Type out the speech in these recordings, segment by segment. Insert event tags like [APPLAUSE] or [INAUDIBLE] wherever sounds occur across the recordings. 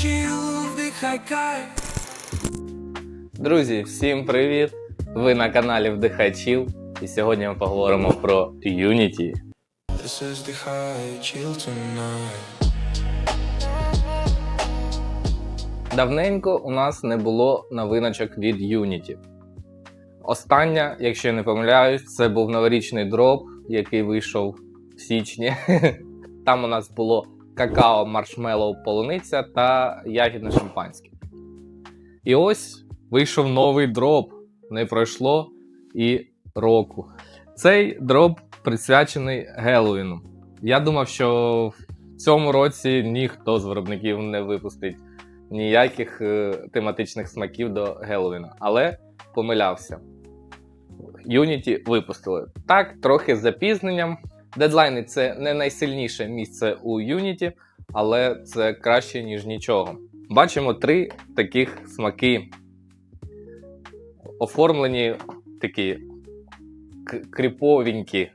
chill, вдихай кайф. Друзі, всім привіт! Ви на каналі Вдихай Чіл. І сьогодні ми поговоримо про Unity. This is вдихай, chill tonight. Давненько у нас не було новиночок від Unity. Остання, якщо я не помиляюсь, це був новорічний дроп, який вийшов в січні. [LAUGHS] Там у нас було какао, маршмеллоу, полуниця та ягідне шампанське. І ось вийшов новий дроп. Не пройшло і року. Цей дроп присвячений Геловіну. Я думав, що в цьому році ніхто з виробників не випустить ніяких е, тематичних смаків до Геловіна, але помилявся. Unity випустили. Так, трохи з запізненням. Дедлайни це не найсильніше місце у Unity, але це краще, ніж нічого. Бачимо три таких смаки. Оформлені такі кріповенькі,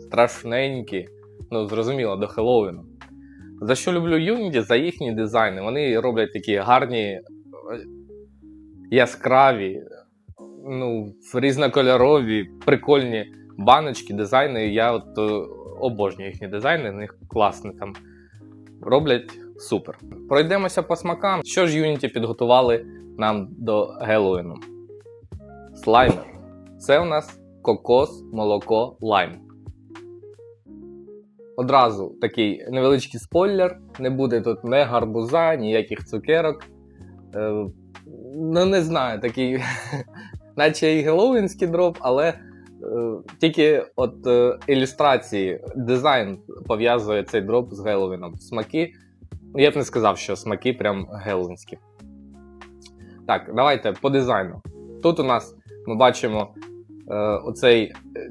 страшненькі. Ну, зрозуміло, до Хеллоуіну. За що люблю Unity? За їхні дизайни. Вони роблять такі гарні, е, яскраві, ну, різнокольорові, прикольні баночки, дизайни. Я от е, обожнюю їхні дизайни, в них класно там роблять супер. Пройдемося по смакам. Що ж Unity підготували нам до Геловіну? Слаймер. Це у нас кокос, молоко, лайм. Одразу такий невеличкий спойлер. Не буде тут не гарбуза, ніяких цукерок. Е, ну, не знаю, такий, [LAUGHS] наче і геловінський дроп, але тільки от е, ілюстрації, дизайн пов'язує цей дроп з Геловіном. Смаки. ну, Я б не сказав, що смаки прям геловінські. Так, давайте по дизайну. Тут у нас ми бачимо е, оцей е,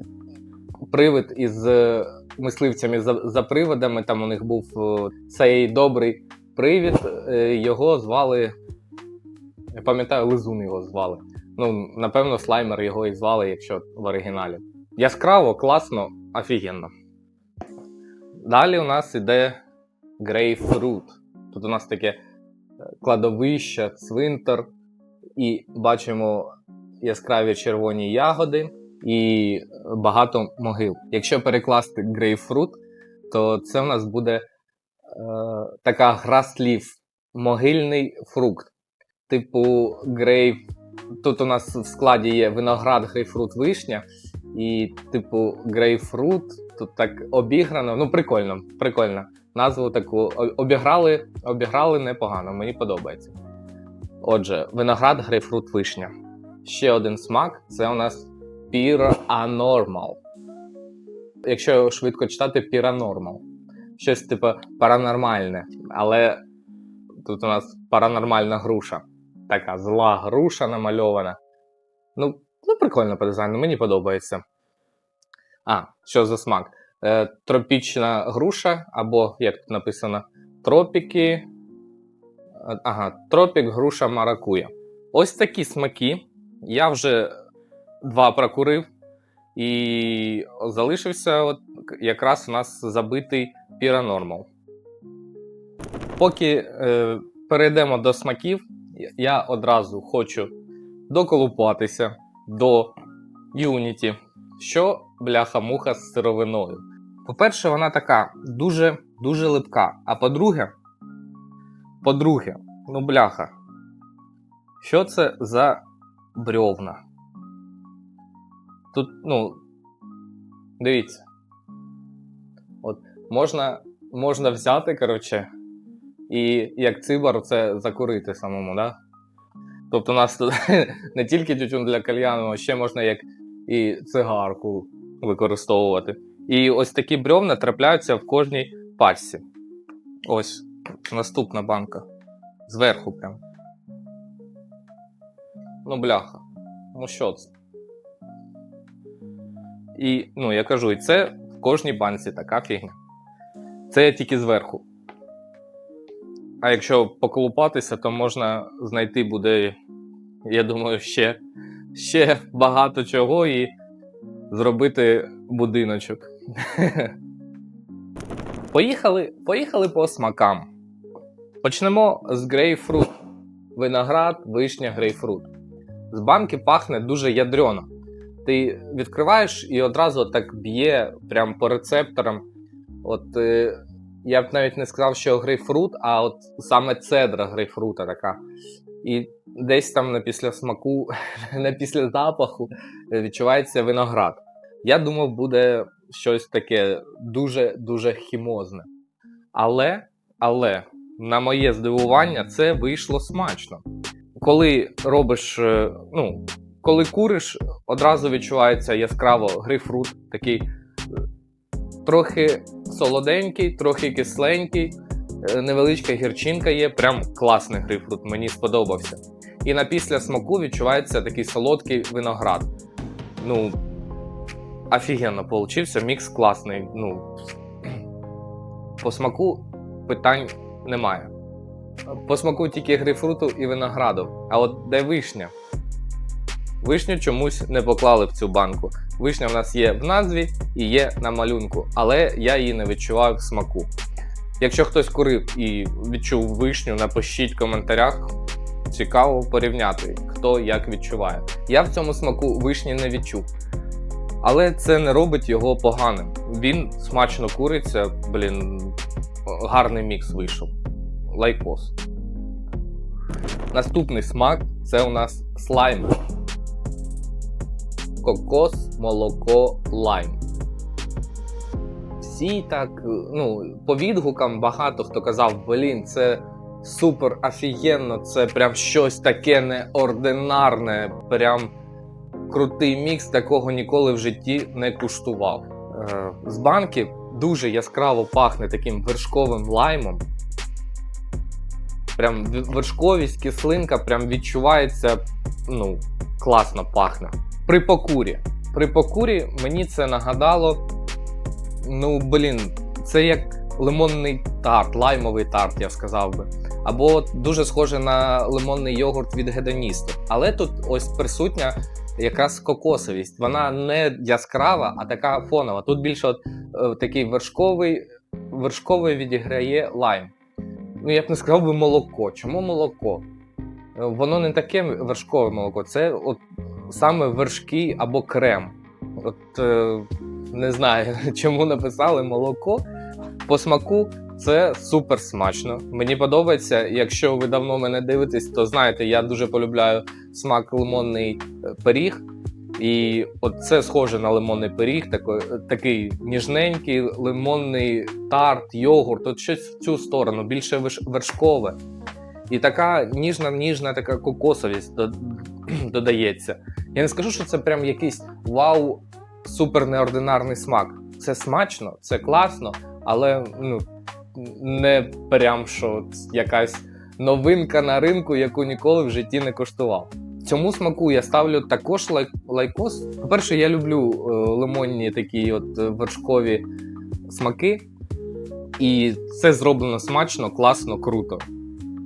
привид із е, мисливцями за, за привидами. Там у них був е, цей добрий привід. Е, його звали. Я пам'ятаю, Лизун його звали. Ну, напевно, слаймер його і звали, якщо в оригіналі. Яскраво, класно, офігенно. Далі у нас іде Grapefruit. Тут у нас таке е, кладовище, цвинтар, і бачимо яскраві червоні ягоди і багато могил. Якщо перекласти грейпфрут, то це в нас буде е, така гра слів могильний фрукт. Типу грейп. Тут у нас в складі є виноград, грейпфрут, вишня, і, типу, грейпфрут. Тут так обіграно. Ну, прикольно, прикольно. Назву таку обіграли, обіграли непогано, мені подобається. Отже, виноград, грейпфрут, вишня. Ще один смак це у нас Paranormal. Якщо швидко читати Paranormal. Щось типу паранормальне. Але тут у нас паранормальна груша. Така зла груша намальована. Ну, ну прикольно по дизайну, мені подобається. А, що за смак? Е, тропічна груша, або, як тут написано, тропіки. Е, Ага, тропік, груша, маракуя. Ось такі смаки. Я вже два прокурив, і залишився от якраз у нас забитий Paranormal. Поки е, перейдемо до смаків, я одразу хочу доколупатися до Unity, що бляха-муха з сировиною. По-перше, вона така дуже дуже липка. А по-друге, по-друге, ну бляха, що це за брьовна? Тут, ну, дивіться. От можна, можна взяти, коротше, і як цибар це закурити самому, да? Тобто у нас тут [LAUGHS] не тільки тютюн для кальяну, а ще можна як і цигарку використовувати. І ось такі брьовна трапляються в кожній пачці. Ось наступна банка. Зверху прям. Ну, бляха. Ну що це? І, ну, я кажу, і це в кожній банці така фігня. Це тільки зверху. А якщо поколупатися, то можна знайти буде, я думаю, ще, ще багато чого і зробити будиночок. [LAUGHS] Поїхали, поїхали по смакам. Почнемо з грейпфрут. Виноград, вишня, грейпфрут. З банки пахне дуже ядрено. Ти відкриваєш і одразу так б'є прям по рецепторам. От е, я б навіть не сказав, що грейпфрут, а от саме цедра грейпфрута така. І десь там на після смаку, [LAUGHS] на після запаху відчувається виноград. Я думав, буде щось таке дуже-дуже хімозне. Але, але, на моє здивування, це вийшло смачно. Коли робиш, е, ну, коли куриш, одразу відчувається яскраво грейпфрут, такий е, трохи солоденький, трохи кисленький, е, невеличка гірчинка є, прям класний грейпфрут, мені сподобався. І на після смаку відчувається такий солодкий виноград. Ну, офігенно получився, мікс класний. Ну, [CLEARS THROAT] по смаку питань немає. По смаку тільки грейпфруту і винограду. А от де вишня? Вишню чомусь не поклали в цю банку. Вишня в нас є в назві і є на малюнку, але я її не відчував в смаку. Якщо хтось курив і відчув вишню, напишіть в коментарях. Цікаво порівняти, хто як відчуває. Я в цьому смаку вишні не відчув. Але це не робить його поганим. Він смачно куриться, блін, гарний мікс вийшов. Лайкос. Наступний смак це у нас слайм. Кокос, молоко, лайм. Всі так, ну, по відгукам багато хто казав, блін, це супер офігенно, це прям щось таке неординарне, прям крутий мікс, такого ніколи в житті не куштував. Е, з банки дуже яскраво пахне таким вершковим лаймом. Прям вершковість, кислинка прям відчувається, ну, класно пахне. При покурі. При покурі мені це нагадало. Ну, блін, це як лимонний тарт, лаймовий тарт, я сказав би. Або дуже схоже на лимонний йогурт від гедоністу. Але тут ось присутня якраз кокосовість. Вона не яскрава, а така фонова. Тут більше от, е, такий вершковий, вершковий відіграє лайм. Ну, я б не сказав би молоко. Чому молоко? Воно не таке вершкове молоко, це от саме вершки або крем. От е, не знаю, [LAUGHS] чому написали молоко. По смаку це супер смачно. Мені подобається. Якщо ви давно мене дивитесь, то знаєте, я дуже полюбляю смак лимонний е, пиріг. І от це схоже на лимонний пиріг, такий, такий ніжненький лимонний тарт, йогурт, от щось в цю сторону, більше вершкове. І така ніжна, ніжна така кокосовість [CLEARS THROAT] додається. Я не скажу, що це прям якийсь вау, супер неординарний смак. Це смачно, це класно, але ну, не прям що якась новинка на ринку, яку ніколи в житті не коштував. Цьому смаку я ставлю також лай- лайкос. По-перше, я люблю е, лимонні такі от вершкові смаки. І це зроблено смачно, класно, круто.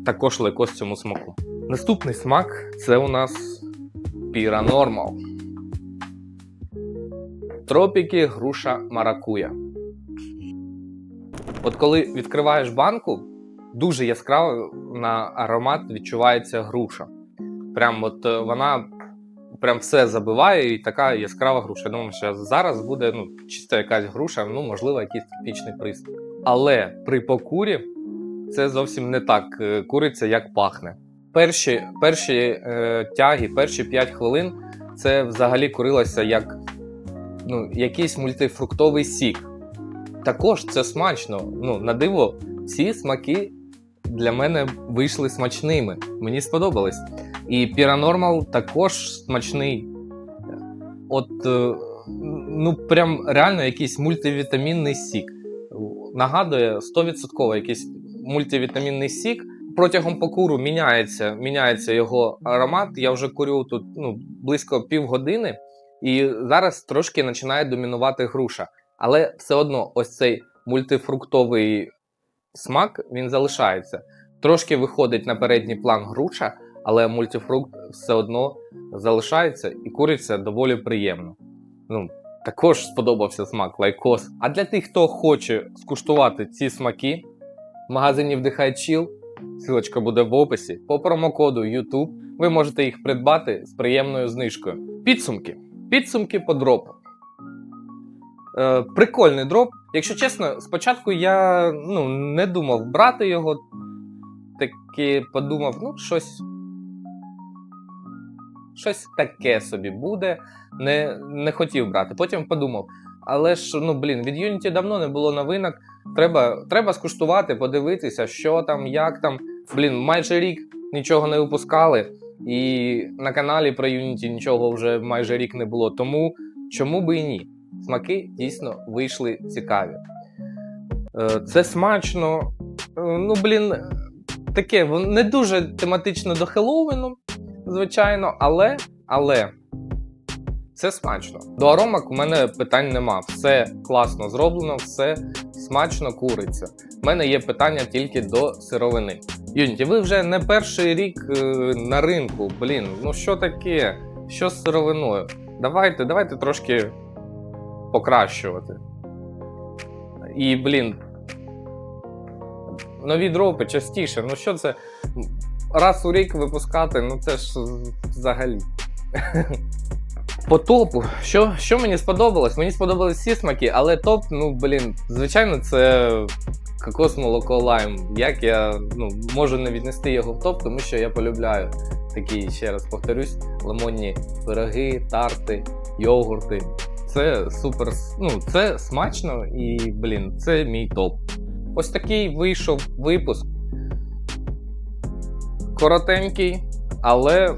Також лайкос цьому смаку. Наступний смак це у нас Піра Нормал. Тропіки, груша, маракуя. От коли відкриваєш банку, дуже яскраво на аромат відчувається груша. Прям от е, вона прям все забиває, і така яскрава груша. Я думаю, що зараз буде ну, чисто якась груша, ну, можливо, якийсь типічний приступ. Але при покурі це зовсім не так е, куриться, як пахне. Перші, перші е, тяги, перші 5 хвилин це взагалі курилося як ну, якийсь мультифруктовий сік. Також це смачно. Ну, на диво, всі смаки для мене вийшли смачними. Мені сподобалось. І Піранормал також смачний. От, е, ну, прям реально якийсь мультивітамінний сік. Нагадує 100% якийсь мультивітамінний сік. Протягом покуру міняється, міняється його аромат. Я вже курю тут ну, близько півгодини, і зараз трошки починає домінувати груша. Але все одно ось цей мультифруктовий смак він залишається. Трошки виходить на передній план груша, але мультифрукт все одно залишається і куриться доволі приємно. Ну, також сподобався смак лайкос. А для тих, хто хоче скуштувати ці смаки, в магазині Вдихай Chill Силочка буде в описі. По промокоду YouTube ви можете їх придбати з приємною знижкою. Підсумки. Підсумки по дропу. Е, прикольний дроп. Якщо чесно, спочатку я ну, не думав брати його. Таки подумав, ну, щось. Щось таке собі буде. Не, не хотів брати. Потім подумав. Але ж, ну блін, від Unity давно не було новинок. Треба, треба скуштувати, подивитися, що там, як там. Блін, майже рік нічого не випускали. І на каналі про Unity нічого вже майже рік не було. Тому чому би і ні? Смаки дійсно вийшли цікаві. Е, Це смачно. Е, Ну, блін, таке не дуже тематично до Хеллоуіну, звичайно, але, але це смачно. До аромак у мене питань нема. Все класно зроблено, все смачно куриться. У мене є питання тільки до сировини. Юніті, ви вже не перший рік е, на ринку. Блін, ну що таке? Що з сировиною? Давайте, давайте трошки покращувати. І, блін, нові дропи частіше. Ну що це? Раз у рік випускати, ну це ж взагалі. [LAUGHS] По топу, що, що мені сподобалось? Мені сподобались всі смаки, але топ, ну блін, звичайно, це кокос молоко лайм. Як я ну, можу не віднести його в топ, тому що я полюбляю такі, ще раз повторюсь, лимонні пироги, тарти, йогурти. Це супер, ну, це смачно і, блін, це мій топ. Ось такий вийшов випуск. Коротенький, але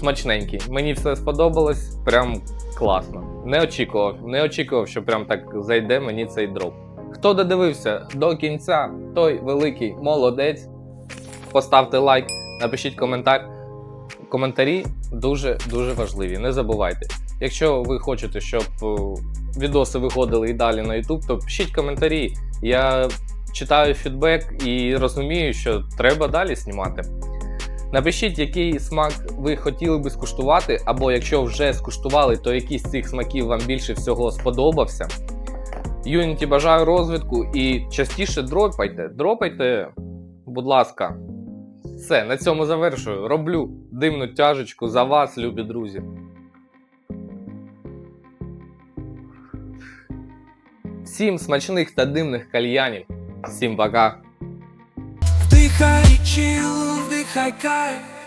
смачненький. Мені все сподобалось, прям класно. Не очікував, не очікував, що прям так зайде мені цей дроп. Хто додивився до кінця, той великий молодець. Поставте лайк, напишіть коментар. Коментарі дуже дуже важливі. Не забувайте. Якщо ви хочете, щоб е, відоси виходили і далі на YouTube, то пишіть коментарі. Я читаю фідбек і розумію, що треба далі знімати. Напишіть, який смак ви хотіли би скуштувати, або якщо вже скуштували, то який з цих смаків вам більше всього сподобався. Unity бажаю розвитку і частіше дропайте. Дропайте, будь ласка. Все, на цьому завершую. Роблю димну тяжечку за вас, любі друзі. Всім смачних та димних кальянів. Всім пока. Вдихай чил, вдихай кайф